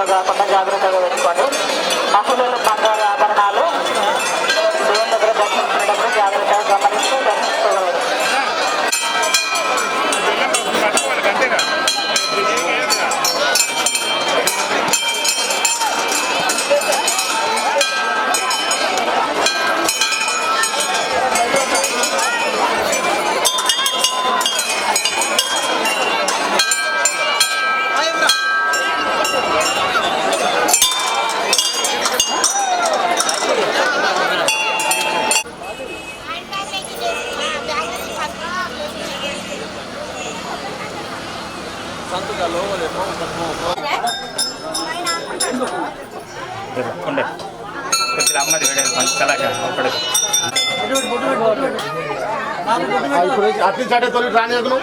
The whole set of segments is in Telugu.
Pandanga, Pandanga, Pandanga, ఉండే కొద్దిగా అమ్మది వేడేది కొంచెం కలాక అప్పుడు ఇప్పుడు అట్లీ చాటే తొలి రాని హలో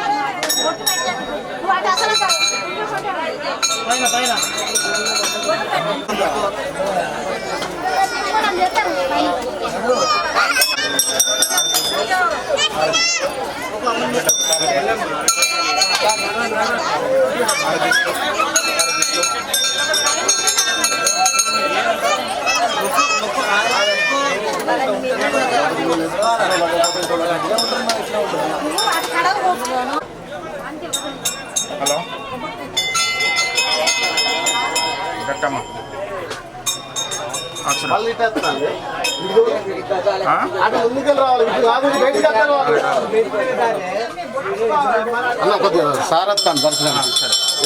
గట్టమ్మ ఆ, చూడు. మళ్ళీ ఇట్టేస్తున్నాను ఇదిగో ఆ? అటు అన్న కొద్దిగా సారత్తాను దర్శనం చేసి